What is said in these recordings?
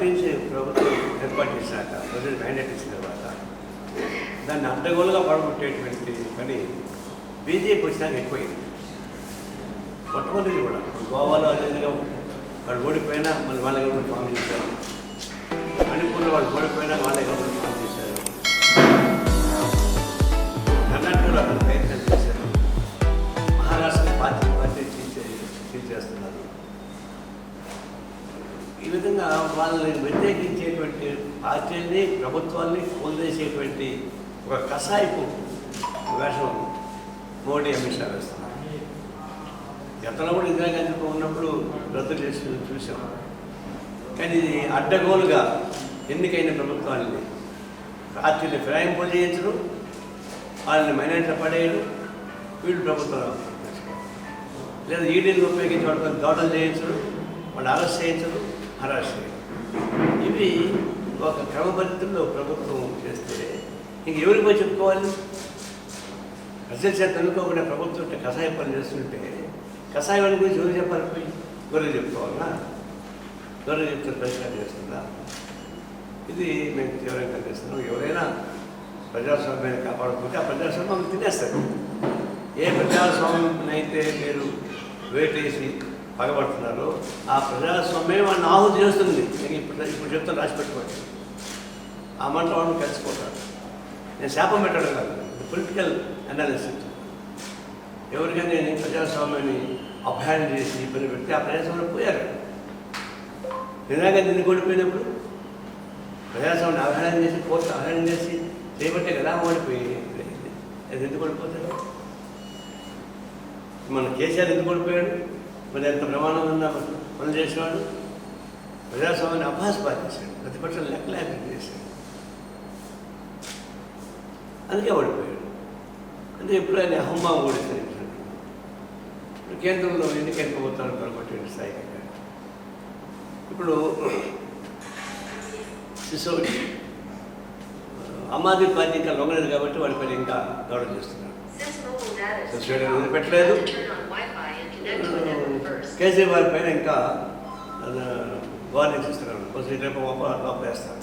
ఒక నుంచి ప్రభుత్వం ఏర్పాటు చేశాక ప్రజెంట్ మ్యాండేట్ ఇచ్చిన తర్వాత దాన్ని అడ్డగోలుగా పడగొట్టేటువంటి పని బీజేపీ వచ్చినాక ఎక్కువైంది. మొట్టమొదటి కూడా గోవాలో అదేవిధంగా వాళ్ళు ఓడిపోయినా మళ్ళీ వాళ్ళ గవర్నమెంట్ ఫామ్ చేశారు. మణిపూర్లో వాళ్ళు ఓడిపోయినా వాళ్ళ గవర్నమెంట్ ఫామ్ చేశారు. కర్ణాటకలో అక్కడ విధంగా వాళ్ళని వ్యతిరేకించేటువంటి పార్టీల్ని ప్రభుత్వాన్ని కూల్చేసేటువంటి ఒక కషాయపు వేషం మోడీ అమిత్ షా వేస్తున్నారు. గతంలో కూడా ఇందిరాగాంధీతో ఉన్నప్పుడు రద్దు చేసి చూసాం. కానీ ఇది అడ్డగోలుగా ఎన్నికైన ప్రభుత్వాన్ని పార్టీని ఫిరాయింపులు చేయించడం వాళ్ళని మైనార్టీ పడేయడం వీళ్ళు ప్రభుత్వం లేదా ఈడీని ఉపయోగించి వాళ్ళతో దోటలు చేయించడం వాళ్ళు అరెస్ట్ చేయించడం మహారాష్ట్ర ఇవి ఒక క్రమపద్ధతిలో ప్రభుత్వం చేస్తే ఇంక ఎవరికి పోయి చెప్పుకోవాలి? అసలు చేత అనుకోకుండా ప్రభుత్వం ఇట్లా కషాయ పని చేస్తుంటే కషాయ అని గురించి ఎవరు చెప్పాలి పోయి? గొర్రెలు చెప్పుకోవాలా? గొర్రెలు చెప్తే పరిష్కారం చేస్తుందా? ఇది మేము తీవ్రంగా చేస్తున్నాం ఎవరైనా ప్రజాస్వామ్యాన్ని కాపాడుకుంటే ఆ ప్రజాస్వామ్యం తినేస్తారు. ఏ ప్రజాస్వామ్యం అయితే మీరు వేటేసి పగబడుతున్నారు. ఆ ప్రజాస్వామ్యం వాడిని ఆహుతి చేస్తుంది. నేను ఇప్పుడు ఇప్పుడు చెప్తాను రాసి పెట్టుకోండి ఆ మంట వాడిని కలిసిపోతాడు. నేను శాపం పెట్టడం కాదు పొలిటికల్ అనాలిసిస్ ఎవరికైనా నేను ప్రజాస్వామ్యాన్ని అభ్యాయం చేసి ఇబ్బంది పెడితే ఆ ప్రజాస్వామ్యం పోయారు. నిజంగా నిన్ను కోల్పోయినప్పుడు ప్రజాస్వామ్యాన్ని అభ్యాయం చేసి కోర్టు అభ్యాయం చేసి చేయబట్టే కదా ఓడిపోయి అది ఎందుకు ఓడిపోతాడు మన కేసీఆర్ ఎందుకు ఓడిపోయాడు మరి ఎంత ప్రమాణంగా పనులు చేసేవాడు ప్రజాస్వామ్యాన్ని అభాసపా చేశాడు ప్రతిపక్షం లెక్క లేకుండా చేశాడు అందుకే ఓడిపోయాడు. అంటే ఎప్పుడు ఆయన అహంభావం ఓడిపోయాడు కేంద్రంలో ఎన్నికైన ప్రభుత్వాన్ని పొరపట్టిన వెళ్ళాడు. ఇప్పుడు సిసోడి ఆమ్ ఆద్మీ పార్టీ ఇంకా లొంగలేదు కాబట్టి వాడి పైన ఇంకా గౌరవం చేస్తున్నాడు సిస్టమ్ వదిలిపెట్టలేదు పైన ఇంకా వార్నింగ్స్ ఇస్తున్నాడు కొంచెం రేపు లోపల వేస్తారు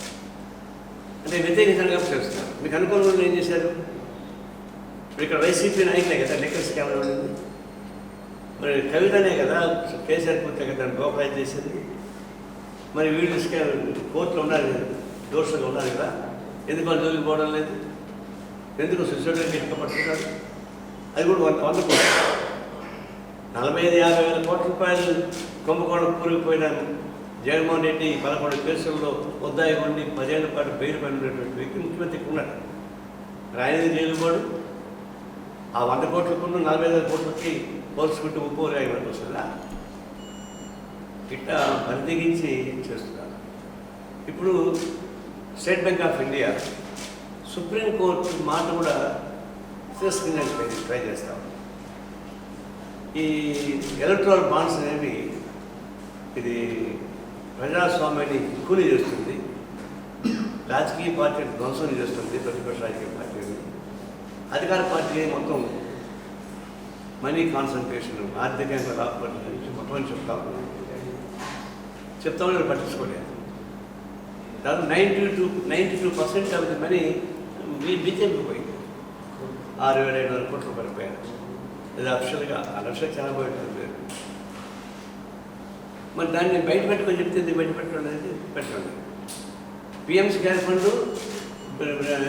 అంటే వ్యతిరేకంగా చేస్తున్నారు. మీకు అనుకూలంగా ఏం చేశారు? ఇప్పుడు ఇక్కడ వైసీపీ నాయకులే కదా లెక్కర్ కేవలం ఉండింది మరి కవితనే కదా కేసీఆర్ పూర్తి కదా గోపాయి చేసింది. మరి వీళ్ళు స్కామ్ కోర్టులో ఉన్నారు కదా, ఉన్నారు కదా ఎందుకు వాళ్ళు జోలికి పోవడం లేదు? ఎందుకు సుసైడ్ ఇష్టపడుతున్నారు అది కూడా వంద వంద కోట్లు. నలభై ఐదు యాభై వేల కోట్ల రూపాయలు కుంభకోణం కూలిపోయిన జగన్మోహన్ రెడ్డి పదకొండు కేసుల్లో ముద్దాయి ఉండి పదేళ్ళ పాటు బెయిల్ పడినటువంటి వ్యక్తి ముఖ్యమంత్రి ఉన్నాడు. మరి ఆయన ఆ వంద కోట్లకున్న నలభై ఐదు కోట్లకి పోల్చుకుంటే ఉప్పు రాయబడి వస్తుందా? ఇట్లా పరిదిగించి చేస్తున్నారు? ఇప్పుడు State Bank of India Supreme Court మాట కూడా తీసుకునే ట్రై చేస్తాం ఈ ఎలక్ట్రల్ బాండ్స్ అనేవి ఇది ప్రజాస్వామ్యాన్ని కూలి చేస్తుంది. రాజకీయ పార్టీని ధ్వంసం చేస్తుంది ప్రతిపక్ష రాజకీయ పార్టీని అధికార పార్టీ మొత్తం మనీ కాన్సన్ట్రేషన్ ఆర్థికంగా రాకపోవడం గురించి మొత్తం చెప్తా ఉన్నాం. చెప్తామని పట్టించుకోలేదు. దాదాపు ninety two ninety two percent of the money BJP పోయింది. ఆరు వేల ఐదు వందల కోట్లు పడిపోయారు ఇది అఫిషియల్గా ఆ చాలా పోయింది మరి దాన్ని బయట పెట్టుకొని చెప్తే ఇది బయట పెట్టడం అనేది పెట్టండి PMC gas fund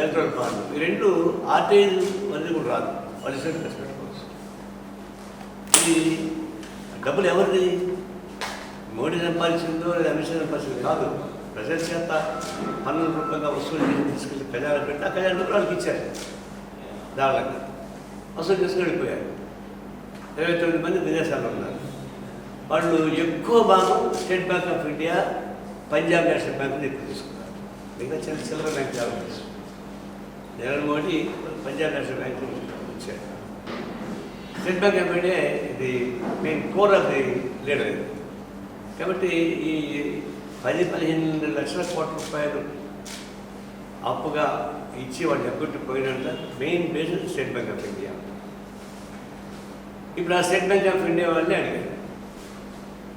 electoral fund ఈ రెండు ఆర్టీఐ అనేది కూడా రాదు. వాళ్ళు ఇష్టం ఖర్చు పెట్టుకోవచ్చు. ఇది డబ్బులు ఎవరిది? మోడీ సంపాదించిందో లేదా అమిత్ షా సంపాదించింది కాదు. ప్రజల చేత పన్నుల రూపంగా వసూలు చేసి తీసుకెళ్ళి ఖజానా పెట్టి ఆ ఖజానా రూపాయలు వాళ్ళకి ఇచ్చారు. దాళ్ళకి వసూలు చేసుకుని వెళ్ళిపోయారు. ఇరవై తొమ్మిది మంది విదేశాల్లో ఉన్నారు. వాళ్ళు ఎక్కువ భాగం State Bank of India Punjab National Bank ఎక్కువ తీసుకున్నారు. మిగతా చిన్న చిల్లర బ్యాంక్ చాలా తీసుకున్నారు నరేంద్ర మోడీ పంజాబ్ నేషనల్ బ్యాంక్ వచ్చారు స్టేట్ బ్యాంక్ ఆఫ్ ఇండియా ఇది main core of the leader ఇది. కాబట్టి ఈ పది పదిహేను లక్షల కోట్ల రూపాయలు అప్పుగా ఇచ్చి వాళ్ళు ఎగ్గొట్టి పోయినంత main base State Bank of India. ఇప్పుడు ఆ స్టేట్ బ్యాంక్ ఆఫ్ ఇండియా వాళ్ళని అడిగారు.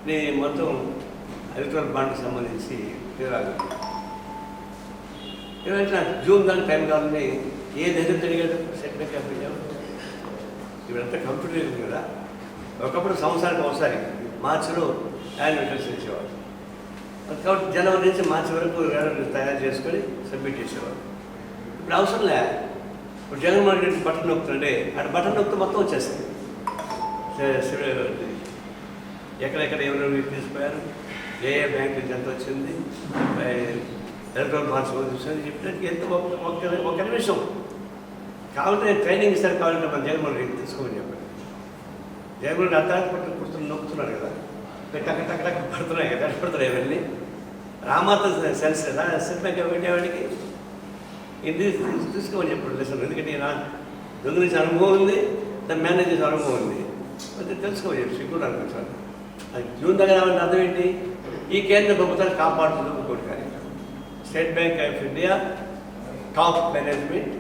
నేను మొత్తం ఎలక్ట్రల్ బాండ్కి సంబంధించి వివరాలు. ఏమంటే నాకు జూన్ దానికి టైం కావాలని ఏ దగ్గర అడిగాడు? స్టేట్ బ్యాంక్ ఆఫ్ ఇండియా ఇప్పుడంతా కంప్యూటర్ ఉంది కదా. ఒకప్పుడు సంవత్సరానికి ఒకసారి మార్చిలో యాన్యుటర్స్ రిటర్న్స్ ఇచ్చేవాడు కాబట్టి జనవరి నుంచి మార్చి వరకు తయారు చేసుకొని సబ్మిట్ చేసేవాడు ఇప్పుడు అవసరం లే. ఇప్పుడు జగన్మోహన్ రెడ్డి బటన్ నొక్కుతుంటే అటు బటన్ నొక్కితే మొత్తం వచ్చేస్తుంది. ఎక్కడెక్కడ ఎవరెవరు తీసిపోయారు ఏ ఏ బ్యాంక్ నుంచి ఎంత వచ్చింది? ఎలక్ట్రానిక్ బాండ్స్ వచ్చింది చెప్పడానికి ఎంత ఒక- ఒక ఒక నిమిషం. కావాలంటే ట్రైనింగ్ ఇస్తారు కావాలంటే మన జగన్మోహన్ రెడ్డి తీసుకోమని చెప్పండి. జగన్మోహన్ రెడ్డి అర్థాలు పట్టు పుడుతున్న నొక్కుతున్నారు కదా. టక్ టక్ టక్ పడుతున్నాయి కదా పడుతున్నాయి ఇవన్నీ. రామాత సెన్స్ కదా సెట్ బ్యాంక్ పెట్టేవాడికి ఇది తీసుకోమని చెప్పండి లెసన్. ఎందుకంటే నా దొంగ నుంచి అనుభవం ఉంది దాని మేనేజ్ చేసే అనుభవం ఉంది. అది తెలుసుకోవచ్చు చెప్పి సిగ్గుడు సార్. అది జూన్ దగ్గర రావాలంటే అర్థం ఏంటి? ఈ కేంద్ర ప్రభుత్వాన్ని కాపాడుతుంది ఇంకోటి కార్యక్రమం State Bank of India top management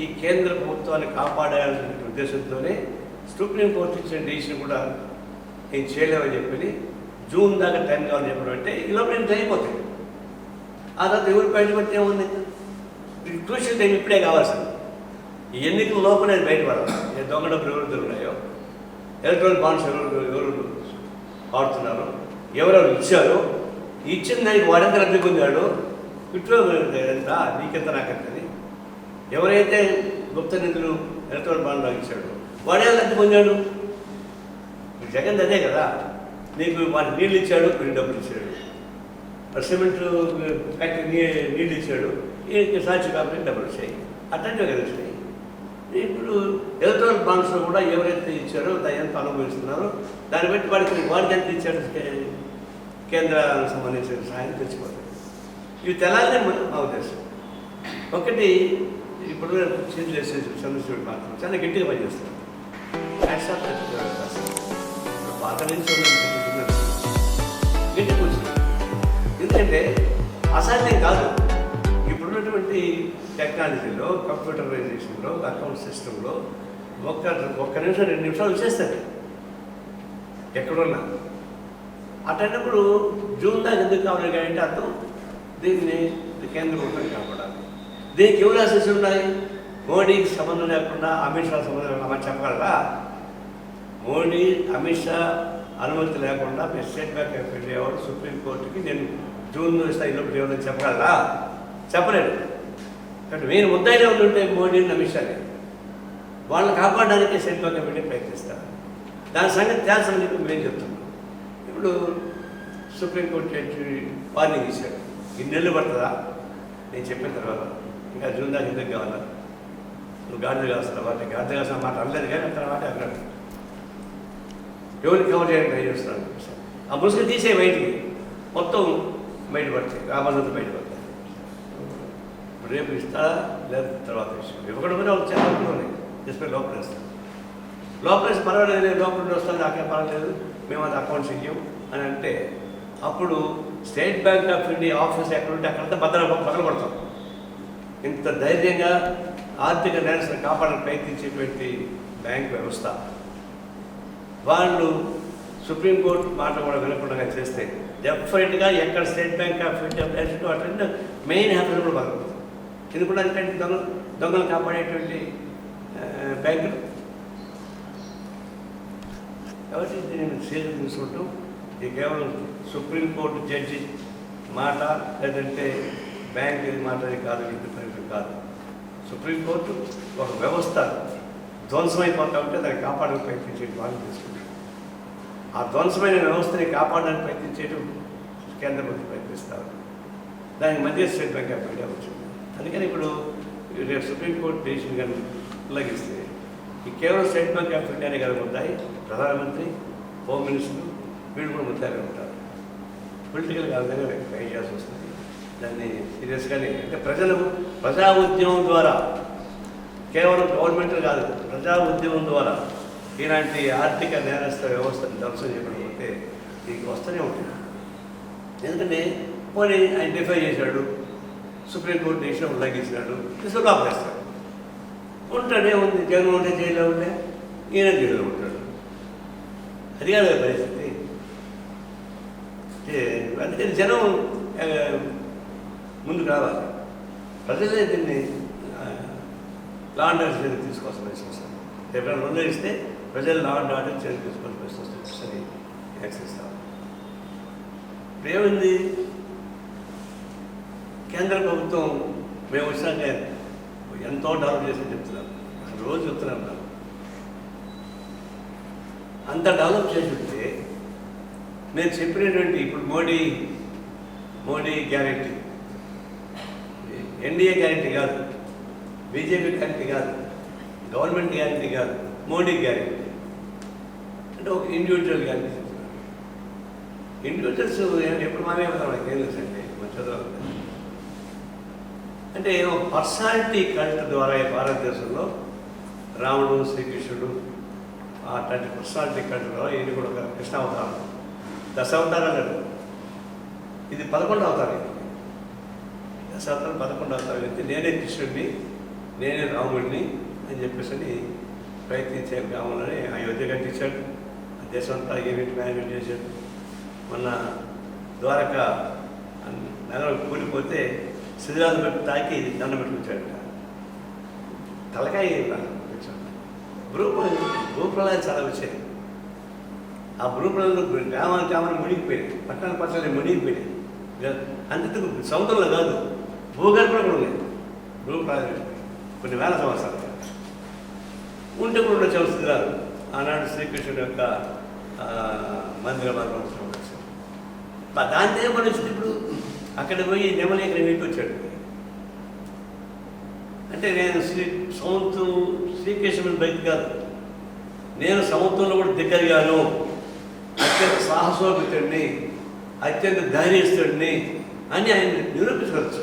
ఈ కేంద్ర ప్రభుత్వాన్ని కాపాడాలనే ఉద్దేశంతోనే సుప్రీంకోర్టు ఇచ్చిన డిసిషన్ కూడా నేను చేయలేమని చెప్పి జూన్ దాకా టైం కావాలని చెప్పడం అంటే ఈ లోపల నేను అయిపోతాయి ఆ తర్వాత ఎవరు బయటపడితే ఏముంది? ఇది క్రూషియల్ టైం ఇప్పుడే కావాల్సింది ఈ ఎన్నికల లోపలే నేను బయటపడాలి. ఏ దొంగ డబ్బులు ఎవరు దొరుకుతాయో ఎలక్ట్రానిక్ బాండ్స్ ఎవరు ఎవరు వాడుతున్నారు? ఎవరెవరు ఇచ్చారో? ఇచ్చిన దానికి వాడెంత లబ్ధి పొందాడు? ఇట్లో ఎంత? నీకెంత నాకెంతని ఎవరైతే గుప్త నిధులు ఎలక్ట్రానిక్ బాండ్లో ఇచ్చాడు వాడే లబ్ధి పొందాడు. జగన్ అదే కదా. నీకు వాడు నీళ్ళు ఇచ్చాడు వీడు డబ్బులు ఇచ్చాడు. సిమెంట్ ఫ్యాక్టరీ నీ నీళ్ళు ఇచ్చాడు. సాక్షి కాబట్టి డబ్బులు వచ్చాయి. అట్లాంటివి కదా ఇప్పుడు ఎలక్ట్రానిక్ బాండ్స్లో కూడా ఎవరైతే ఇచ్చారో దాన్ని ఎంత అనుభవిస్తున్నారో. దాన్ని బట్టి వాడికి వాడికి ఎంత ఇచ్చాడు కేంద్రానికి సంబంధించిన సహాయం తెచ్చిపోతుంది ఇవి తెలాలనే మా ఉద్దేశం. ఒకటి ఇప్పుడు చేతులు వేసేసి చంద్రశివుడు మాత్రం చాలా గట్టిగా పనిచేస్తారు. పాత నుంచి గట్టి కూర్చున్నారు ఎందుకంటే అసాధ్యం కాదు. టెక్నాలజీలో కంప్యూటరైజేషన్లో అకౌంట్ సిస్టంలో ఒక్క ఒక్క నిమిషం రెండు నిమిషాలు వచ్చేస్తుంది ఎక్కడున్నా. అటన్నప్పుడు జూన్ దాకా ఎందుకు కావాలి అంటే అర్థం. దీన్ని కేంద్ర ప్రభుత్వం కాపాడాలి. దీనికి ఎవరు ఆశిస్ ఉన్నాయి మోడీకి సంబంధం లేకుండా అమిత్ షా సంబంధం లేకుండా చెప్పగలరా? మోడీ అమిత్ షా అనుమతి లేకుండా మీరు స్టేట్ బ్యాంక్ ఆఫ్ ఇండియా సుప్రీంకోర్టుకి నేను జూన్ స్థాయిలో ఏమైనా చెప్పగలరా? చెప్పలేదు. కాబట్టి మీరు ముద్దాయిలో ఉంటే మోడీని అమిత్ వాళ్ళని కాపాడడానికి స్టేట్ బ్యాంక్ ప్రయత్నిస్తారు. దాని సంగతి తేల్చమని చెప్పి మేము చెప్తున్నాం ఇప్పుడు సుప్రీంకోర్టు జడ్జి వార్నింగ్ ఇచ్చాడు. ఈ నెలలు పడుతుందా? నేను చెప్పిన తర్వాత. ఇంకా జూన్ దాకా ఎందుకు కావాలా? నువ్వు గాడిద కావాల్సిన అంటే గాడిద కావాల్సిన మాట అనలేదు కానీ తర్వాత అన్నాడు. ఎవరికి కవర్ చేయడానికి ట్రై చేస్తున్నాను ఆ ముసుగు తీసే బయటికి మొత్తం బయట ఆ రామన్నది బయట రేపు ఇస్తా లేదా తర్వాత విషయం ఇవ్వడం కూడా వాళ్ళు చాలా ఉన్నాయి డిస్ప్లే లోపల వేస్తాను లోపల వేసి పర్వాలేదు లోపల నుండి వస్తాను నాకేం పర్వాలేదు మేము అది అకౌంట్స్ ఇయ్యం అని అంటే అప్పుడు State Bank of India office ఎక్కడుంటే అక్కడంతా భద్ర మొదలు పడతాం ఇంత ధైర్యంగా ఆర్థిక నేరస్తులను కాపాడాలని ప్రయత్నించేటువంటి బ్యాంక్ వ్యవస్థ. వాళ్ళు సుప్రీంకోర్టు మాట కూడా వినకుండా చేస్తే డెఫినెట్గా ఎక్కడ State Bank of India attend main happy కూడా బాగుంటుంది ఇది కూడా అంటే దొంగ దొంగలు కాపాడేటువంటి బ్యాంకులు. కాబట్టి నేను సీరియస్ తీసుకుంటూ ఇది కేవలం సుప్రీంకోర్టు జడ్జి మాట లేదంటే బ్యాంక్ మాట కాదు ఇది ప్రయోజనం కాదు. సుప్రీంకోర్టు ఒక వ్యవస్థ ధ్వంసమైపోతా ఉంటే దాన్ని కాపాడడానికి ప్రయత్నించే వాళ్ళు తీసుకుంటారు. ఆ ధ్వంసమైన వ్యవస్థని కాపాడడానికి ప్రయత్నించేయడం కేంద్ర మంత్రి ప్రయత్నిస్తారు. దానికి మధ్య స్టేట్ బ్యాంక్ ఆఫ్ ఇండియా వచ్చింది. అందుకని ఇప్పుడు రేపు సుప్రీంకోర్టు డిసిషన్ కానీ ఉల్లంఘిస్తే ఈ కేవలం స్టేట్ బ్యాంక్ ఆఫ్ ఇండియానే కదా ముద్దాయి ప్రధానమంత్రి హోమ్ మినిస్టర్ వీళ్ళు కూడా ముద్దాయిగా ఉంటారు. పొలిటికల్గా విధంగా ట్రై చేయాల్సి వస్తుంది. దాన్ని సీరియస్గానే అంటే ప్రజలు ప్రజా ఉద్యమం ద్వారా కేవలం గవర్నమెంట్ కాదు ప్రజా ఉద్యమం ద్వారా ఇలాంటి ఆర్థిక నేరస్థ వ్యవస్థను ధ్వంసం చేయకపోతే దీనికి వస్తూనే ఉంటుంది. ఎందుకంటే పోనీ ఆయన డిఫై చేశాడు సుప్రీంకోర్టు దేశం ఉల్లంఘించినాడు తీసుకుని ఆపేస్తాడు ఉంటాడే ఉంది జగన్ ఉంటే జైల్లో ఉంటే ఈయన జైల్లో ఉంటాడు. అది కాదు పరిస్థితి. అందుకని జనం ముందుకు రావాలి. ప్రజలే దీన్ని లా అండ్ ఆర్డర్ చర్య తీసుకోవాల్సిన పరిస్థితి వస్తుంది ఎప్పుడైనా ఉల్లంఘిస్తే ప్రజలు లా అండ్ ఆర్డర్ చర్య తీసుకోవాల్సిన పరిస్థితి వస్తుంది యాక్సెస్ ఇప్పుడు ఏమైంది? కేంద్ర ప్రభుత్వం మేము వచ్చాక ఎంతో డెవలప్ చేసి చెప్తున్నాం రోజు చెప్తున్నాం నాకు అంత డెవలప్ చేసి ఉంటే నేను చెప్పినటువంటి ఇప్పుడు Modi Modi guarantee. NDA guarantee కాదు బీజేపీ గ్యారెంటీ కాదు గవర్నమెంట్ గ్యారెంటీ కాదు మోడీ గ్యారెంటీ. అంటే ఒక ఇండివిజువల్ గ్యారంటీ చెప్తున్నాను ఇండివిజువల్స్ ఎప్పుడు మానే అవుతాం నాకు ఏం తెలుసండి మన చదవాలి అంటే ఒక పర్సనాలిటీ కల్ట్ ద్వారా ఈ భారతదేశంలో రాముడు శ్రీకృష్ణుడు అట్లాంటి పర్సనాలిటీ కల్ట్ ద్వారా ఇది కూడా ఒక కృష్ణ అవతారం దశ లేదు ఇది పదకొండు అవతారం ఇది పదకొండు అవతారం అయితే నేనే కృష్ణుడిని నేనే రాముడిని అని చెప్పేసి ప్రయత్నించే గ్రామంలోనే అయోధ్య కట్టించాడు దేశం అంతా యూనిట్ మేనేజ్మెంట్ చేశాడు మొన్న ద్వారక నగరం కూలిపోతే శిథిరాలు పెట్టి తాకి దండం పెట్టుకొచ్చాడు తలకాయ భూ భూప్రలయం చాలా వచ్చాయి. ఆ భూప్రలంలో గ్రామాలు గ్రామాలు మునిగిపోయాయి. పట్టణ పట్టణాలు మునిగిపోయాయి. అంతకు సముద్రంలో కాదు భూగర్భంలో కూడా ఉన్నాయి. భూప్రలయం కొన్ని వేల సంవత్సరాలు. ఉంటే కూడా ఉండొచ్చు వస్తున్నారు ఆనాడు శ్రీకృష్ణుడు యొక్క మందిర మార్గం దాంతో ఏం పరిస్థితి ఇప్పుడు అక్కడ పోయి నెమలి పెట్టి వచ్చాడు అంటే నేను శ్రీ సముద్రం శ్రీకృష్ణుని బయట కాదు. నేను సముద్రంలో కూడా దిగ్గరిగాను అత్యంత సాహసోపితుడిని అత్యంత ధైర్యస్తుడిని అని ఆయన నిరూపించవచ్చు.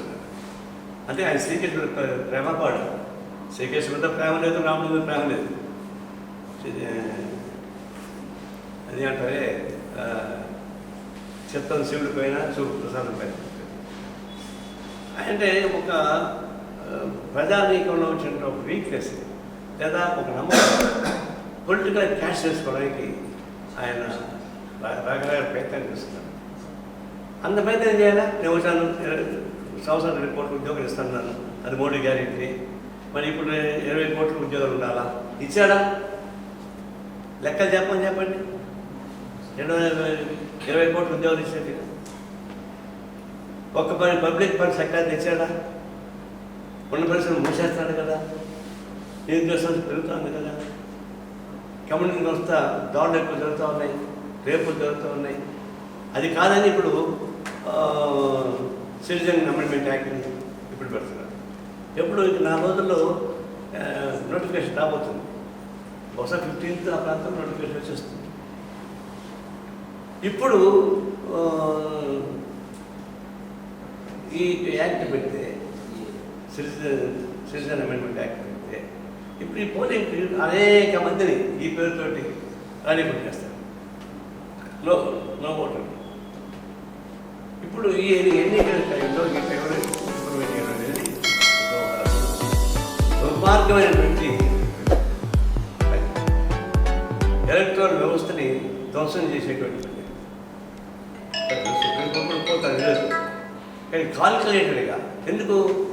అంటే ఆయన శ్రీకృష్ణుడు ప్రేమపాడు. శ్రీకృష్ణుడి ప్రేమ లేదు రాముడి ప్రేమ లేదు. అది అంటారే చిత్తం శివుడి పైన చూపు ప్రసాదం పైన. అంటే ఒక ప్రజానీకంలో వచ్చిన ఒక వీక్నెస్ లేదా ఒక నమ్మకం. పొలిటికల్ క్యాష్ చేసుకోవడానికి ఆయన రకరకాల ప్రయత్నం చేస్తున్నారు. అంత ప్రయత్నం చేయాలా? నేను వచ్చాను సంవత్సరం రెండు కోట్ల ఉద్యోగం ఇస్తున్నాను అది మోడీ గ్యారెంటీ మరి ఇప్పుడు ఇరవై కోట్ల ఉద్యోగాలు ఉండాలా? ఇచ్చాడా? లెక్కలు చెప్పని చెప్పండి. రెండు ఇరవై కోట్ల ఉద్యోగాలు ఇచ్చేది. ఒక్క పని పబ్లిక్ పని సెక్టర్ తెచ్చాడా? ఉన్న పరిశ్రమ మూసేస్తాడు కదా? నిరుద్యోగం పెరుగుతుంది కదా? కమ్యూనిటీ వస్తా దాడులు ఎక్కువ జరుగుతూ ఉన్నాయి రేపులు జరుగుతూ ఉన్నాయి. అది కాదని ఇప్పుడు సిటిజన్ అమెండ్మెంట్ యాక్ట్ని ఇప్పుడు పెడుతున్నారు. ఎప్పుడు నా రోజుల్లో నోటిఫికేషన్ రాబోతుంది. బహుశా ఫిఫ్టీన్త్ ఆ ప్రాంతం నోటిఫికేషన్ వచ్చేస్తుంది. ఇప్పుడు ఈ యాక్ట్ పెడితే సిటిజన్ సిటిజన్ అమెండ్మెంట్ యాక్ట్ పెడితే ఇప్పుడు ఈ పోలింగ్ పీరియడ్ అనేక మందిని ఈ పేరుతోటి రానిపడి చేస్తారు. లో లో ఓటర్ ఇప్పుడు ఈ ఎన్నికల టైంలో ఈ అనేది దుర్మార్గమైనటువంటి ఎలక్ట్రాన్ వ్యవస్థని ధ్వంసం చేసేటువంటి సుప్రీంకోర్టు పోతారు కానీ కాల్కులేటెడ్గా ఎందుకు?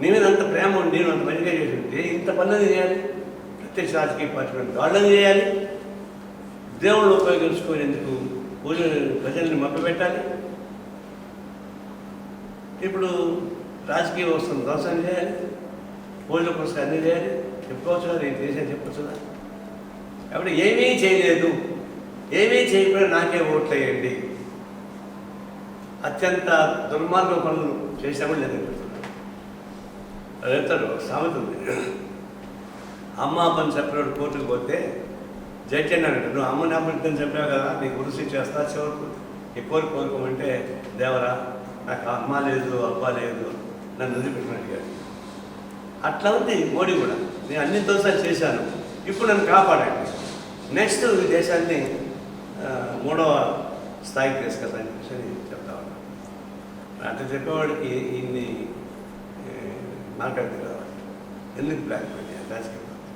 నీ మీద అంత ప్రేమ ఉండి నేను అంత మంచిగా చేసుకుంటే ఇంత పనులు చేయాలి. ప్రత్యక్ష రాజకీయ పార్టీ వాళ్ళని చేయాలి. దేవుళ్ళు ఉపయోగించుకునేందుకు పూజ ప్రజల్ని మభ్యపెట్టాలి? ఇప్పుడు రాజకీయ వ్యవస్థను దోషం చేయాలి. పూజల కోసం అన్ని చేయాలి. చెప్పుకోవచ్చు కదా నేను చేసే చెప్పచ్చు కదా. కాబట్టి ఏమీ చేయలేదు. ఏమీ చేయకుండా నాకే ఓట్లు వేయండి అత్యంత దుర్మార్గ పనులు చేసినా కూడా లేదు. చెప్తాడు సామెత ఉంది అమ్మ అమ్మని చెప్పినప్పుడు కోర్టుకు పోతే జడ్జి అన్నాడు నువ్వు అమ్మని అమ్మని చెప్పావు కదా నీకు గురుసి చేస్తా చివరకు. నీ కోరిక కోరుకోమంటే దేవరా నాకు అమ్మ లేదు అబ్బా లేదు నన్ను వదిలిపెట్టిన అడిగాడు. అట్లా ఉంది మోడీ కూడా. నేను అన్ని దోషాలు చేశాను. ఇప్పుడు నన్ను కాపాడండి. నెక్స్ట్ దేశాన్ని మూడవ స్థాయికి తీసుకెళ్తాను చెప్పి చెప్తా చెప్పేవాడికి ఇన్ని నాకు రావాలి కావాలి ఎందుకు బ్లాక్ మెయిల్ చేయాలి రాజకీయ పార్టీ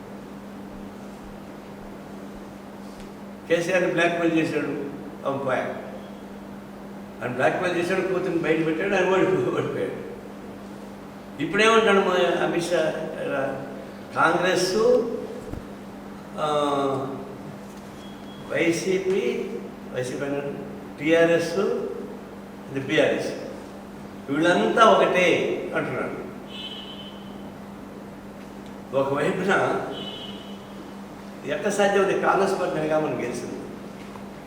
కేసీఆర్ని బ్లాక్మెయిల్ చేశాడు అండ్ ఆయన బ్లాక్మెయిల్ చేశాడు కూతురు బయట పెట్టాడు ఆయన ఓడిపోయి ఓడిపోయాడు ఇప్పుడేమంటాడు మా అమిత్ షా కాంగ్రెస్ వైసీపీ వైసీపీ అన్నాడు టీఆర్ఎస్ ఇది బీఆర్ఎస్ వీళ్ళంతా ఒకటే అంటున్నాడు. ఒకవైపున ఎట్ట సాధ్యం కాంగ్రెస్ పార్టీ అనగా మనం గెలిచింది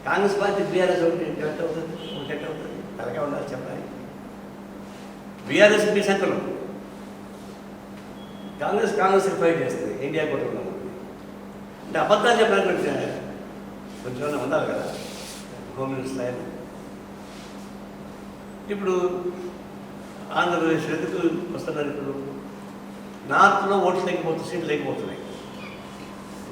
కాంగ్రెస్ పార్టీ బీఆర్ఎస్ ఒకటి ఎట్ అవుతుంది ఒకటి ఎట్ అవుతుంది తలకే ఉండాలి చెప్పాలి. బీఆర్ఎస్ బీ సంకలం కాంగ్రెస్ కాంగ్రెస్ ఫైట్ చేస్తుంది ఇండియా కూడా అంటే అబద్ధాలు చెప్పడానికి కొంచెం కొంచెం ఉండాలి కదా హోమ్ మినిస్టర్ ఆయన ఇప్పుడు ఆంధ్రప్రదేశ్ ఎందుకు వస్తున్నారు ఇప్పుడు? నార్త్లో ఓట్లు లేకపోతే సీట్లు లేకపోతున్నాయి.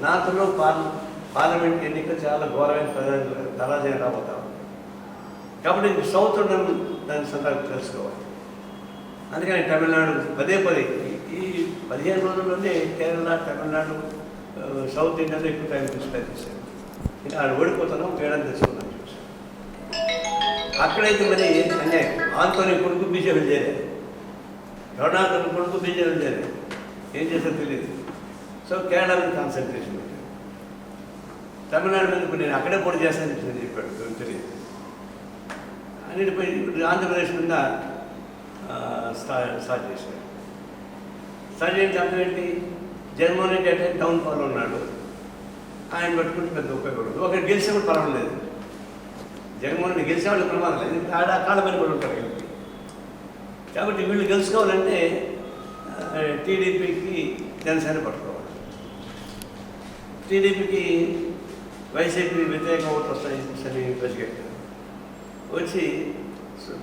నార్త్లో పార్ల పార్లమెంట్ ఎన్నిక చాలా ఘోరమైన ప్రజలు పరాజయం రాబోతా కాబట్టి సౌత్ ఉండడం దాని సందర్భం తెలుసుకోవాలి. అందుకని తమిళనాడు పదే పదే ఈ- పదిహేను రోజుల్లోనే కేరళ తమిళనాడు సౌత్ ఇండియాలో ఎక్కువ టైం తీసుకొని చేశాను ఇంకా ఆడు ఓడిపోతున్నాం తేడాన్ని తెలుసుకున్నాం అక్కడైతే మరి అన్యాయం. ఆంతోని కొడుకు బీజేపీ చేరారు కరుణాకర్ కొడుకు బీజేపీ చేరారు ఏం చేస్తారో తెలియదు. సో కేరళ మీద కాన్సన్ట్రేషన్ తమిళనాడు మీద నేను అక్కడే పోటీ చేస్తానని చెప్పాడు. తెలియదు. అన్నిటిపై ఇప్పుడు ఆంధ్రప్రదేశ్ మీద స్టార్ట్ చేశారు. స్టార్ట్ చేయడం అర్థం ఏంటి? జగన్మోహన్ రెడ్డి అంటే డౌన్ ఫాల్ ఉన్నాడు. ఆయన పట్టుకుంటే పెద్ద ఉపయోగపడదు ఒకటి గెలిచే పర్వాలేదు. జగన్మోహన్ గెలిచేవాళ్ళు ప్రమాదం. లేదు ఆడ కాళ్ళ పని కూడా ఉంటారు గెలిపి కాబట్టి వీళ్ళు గెలుచుకోవాలంటే టీడీపీకి జనసేన పట్టుకోవాలి. టీడీపీకి వైసీపీ వ్యతిరేక ఓట్లు వస్తాయి అని ప్రజెక్ట్ వచ్చి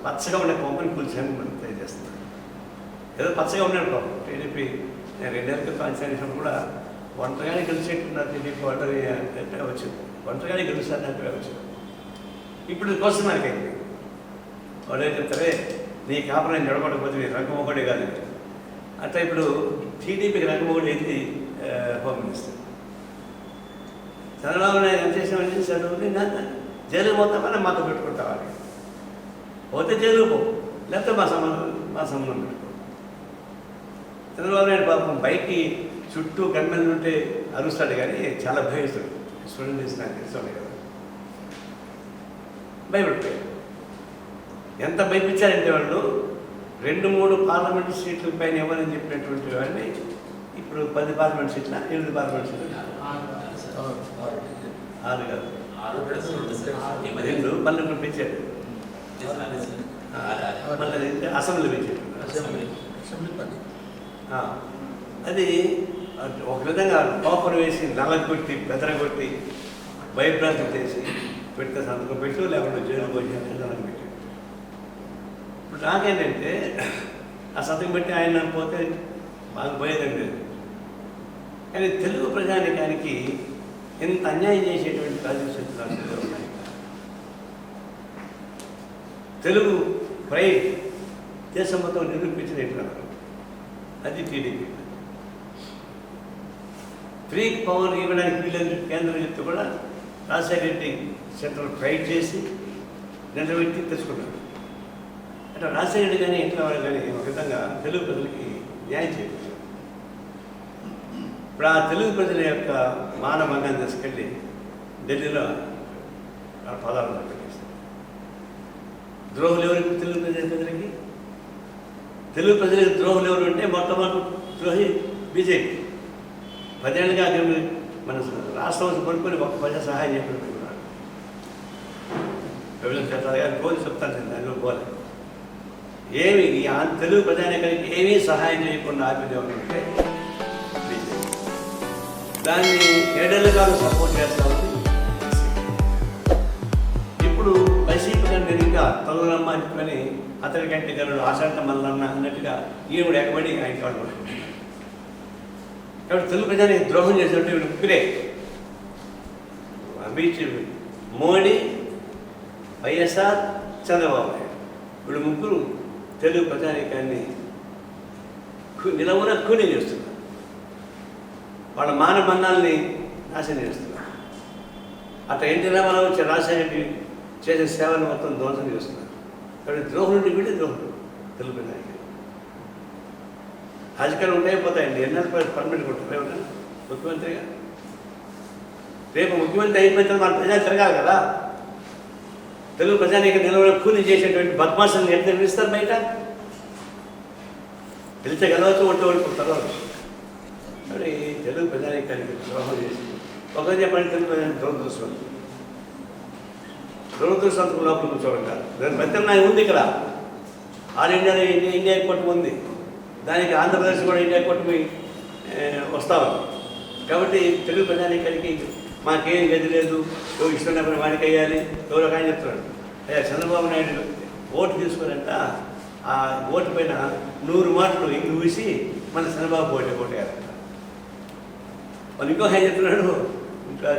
పచ్చగా ఉండే కోపని కూల్చని మనం తెలియజేస్తున్నాం ఏదో పచ్చగా ఉన్నాడు పాపం టీడీపీ నేను రెండేళ్ళ క్రితం అంచనా కూడా ఒంటరిగానే గెలిచేట్టున్నారు టీడీపీ ఒంటరి అంటే వచ్చింది ఒంటరిగానే గెలుస్తారంటే వచ్చింది ఇప్పుడు కోసం వాళ్ళు వాడే చెప్తారే? నీ కాపురం నిలబడకపోతే నీ రంగం ఒకటే కాదు. అట్లా ఇప్పుడు టీడీపీకి రంగం ఒకటి ఏంటి హోమ్ మినిస్టర్. చంద్రబాబు నాయుడు ఏం చేసామని చదువుని జైలు పోతామని మాతో పెట్టుకుంటామని పోతే జైలు పో. లేకపోతే మా సంబంధం మా సంబంధం పెట్టుకో. చంద్రబాబు నాయుడు పాపం బైక్కి చుట్టూ గన్మెన్ ఉంటే అరుస్తాడు కానీ చాలా భయస్తాడు స్టూడెంట్ నాకు తెలుసు కదా భయపడిపోయాడు ఎంత భయపించారంటే వాళ్ళు రెండు మూడు పార్లమెంట్ సీట్ల పైన ఇవ్వనని చెప్పినటువంటి వాడిని ఇప్పుడు పది పార్లమెంట్ సీట్ల ఎనిమిది పార్లమెంట్ సీట్లు. ఆరు కాదు రెండు మళ్ళీ పెంచాడు ఆ, మళ్ళీ అసెంబ్లీ పెంచాడు ఆ, అది ఒక విధంగా లోపల వేసి నల్లగొట్టి బెదరగొట్టి భయభ్రాంతి చేసి పెడితే సంతకం పెట్టు లేకుంటే జైలు పోయి సంతకం పెట్టు. ఇప్పుడు నాకేంటంటే ఆ సంతకం పెట్టి ఆయన పోతే బాగా పోయేదండి లేదు. కానీ తెలుగు ప్రజానికానికి ఎంత అన్యాయం చేసేటువంటి రాజకీయ రాష్ట్రాలు ఉన్నాయి తెలుగు ప్రైడ్ దేశం మొత్తం నిరూపించిన అది టీడీపీ. ఫ్రీ పవర్ ఇవ్వడానికి వీళ్ళని కేంద్రం చెప్తే కూడా రాజశేఖర రెడ్డి సెంట్రల్ ఫైట్ చేసి నిలబెట్టి తెచ్చుకున్నాడు అంటే రాజశేఖరుడు కానీ ఇంట్లో వాళ్ళు కానీ ఒక విధంగా తెలుగు ప్రజలకి న్యాయం చేయలేదు ఇప్పుడు ఆ తెలుగు ప్రజల యొక్క మానవంగాన్ని తీసుకెళ్ళి ఢిల్లీలో ఆ పదాలను పెట్టేస్తారు ద్రోహులు ఎవరికి తెలుగు ప్రజల ప్రజలకి? తెలుగు ప్రజలకు ద్రోహులు ఎవరు అంటే మొట్టమొదటి ద్రోహి బీజేపీ. పదేళ్ళుగా మన రాష్ట్రం పడుకొని ఒక్క ప్రజా సహాయం చేయబడుతున్నాడు ప్రభుత్వం చట్టాలు కానీ రోజు చెప్తాను నేను దానిలో పోలే. ఏమి ఈ తెలుగు ప్రజానికానికి ఏమీ సహాయం చేయకుండా ఆపింది అంటే దాన్ని ఏడేళ్ళ కాలం సపోర్ట్ చేస్తా ఉంది ఇప్పుడు వైసీపీ కంటే ఇంకా తొలగరమ్మ అనుకుని అతని కంటే గారు ఆశాంత మల్లన్న అన్నట్టుగా ఈవిడ ఎక్కబడి ఆయన కాడు కాబట్టి తెలుగు ప్రజానికి ద్రోహం చేసినట్టు వీళ్ళు ముగ్గురే. అమిత్ మోడీ వైఎస్ఆర్ చంద్రబాబు నాయుడు. వీళ్ళు ముగ్గురు తెలుగు ప్రజానీకాన్ని కు- నిలవున కూలీ చేస్తున్నారు. వాళ్ళ మానబంధాలని నాశనం చేస్తున్నారు. అట్లా ఎన్టీ రామారావు వచ్చి రాజశేఖరికి చేసే సేవలు మొత్తం ధ్వంసం చేస్తున్నారు. కాబట్టి ద్రోహుడిని వీడి ద్రోహుడు తెలుగు నాయకుడు రాజకీయాలు ఉంటాయి పోతాయండి. ఎన్నెల పర్మనెంట్ కొట్టారు ముఖ్యమంత్రిగా? రేపు ముఖ్యమంత్రి అయిపోయిన తర్వాత మన ప్రజలు తిరగాలి కదా. తెలుగు ప్రజానికి నిలవడం కూలి చేసేటువంటి బద్మాషులను ఎంత నిర్మిస్తారు బయట? వెళ్తే గెలవచ్చు ఒంటి తర్వాత. మరి తెలుగు ప్రజానికానికి ద్రోహం చేసి ఒకరు చెప్పండి తెలుగు ప్రజానికి దురదృష్టం దురదృష్టం లోపల కూర్చోబెట్ట దాని ప్రత్యామ్నాయం ఉంది ఇక్కడ. ఆల్ ఇండియా ఇండియా ఎయిర్పోర్ట్ ఉంది. దానికి ఆంధ్రప్రదేశ్ కూడా ఇండియా ఎయిర్పోర్ట్ వస్తాము కాబట్టి తెలుగు ప్రజానికానికి మాకేం గది లేదు. ఎవరు ఇష్టం లేకపోతే వాడికి వేయాలి ఎవరో ఒక ఆయన చెప్తున్నాడు. అయ్యా చంద్రబాబు నాయుడు ఓటు తీసుకురంట. ఆ ఓటు పైన నూరు మాటలు ఇంక ఊసి మన చంద్రబాబు ఓటు ఓటు వాళ్ళు ఇంకో ఆయన చెప్తున్నాడు ఇంకా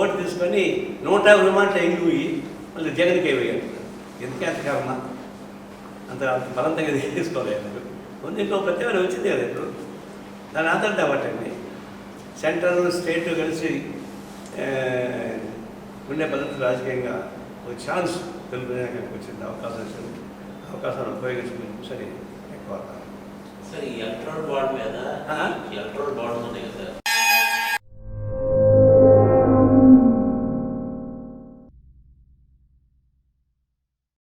ఓటు తీసుకొని నూట యాభై మాటలు ఎంగి ఊయి మళ్ళీ జగన్కి వేయాలి ఎందుకే అంత కర్మ అంత అంత బలంతంగా తీసుకోలేదు ముందు ఇంకో ప్రత్యేకత వచ్చింది కదా ఇప్పుడు. దాని ఆధారం పట్టండి. సెంట్రల్ స్టేట్ కలిసి ఆ, ఉండే పద్ధతి రాజకీయంగా ఒక ఛాన్స్ తెలుగు ప్రజానికి వచ్చింది అవకాశం వచ్చింది అవకాశాన్ని ఉపయోగించుకుని సరే ఎక్కువ సార్ ఈ ఎలక్ట్రాల్ బాండ్ మీద ఆ? ఎలక్ట్రాల్ బాండ్ ఉన్నాయి కదా సార్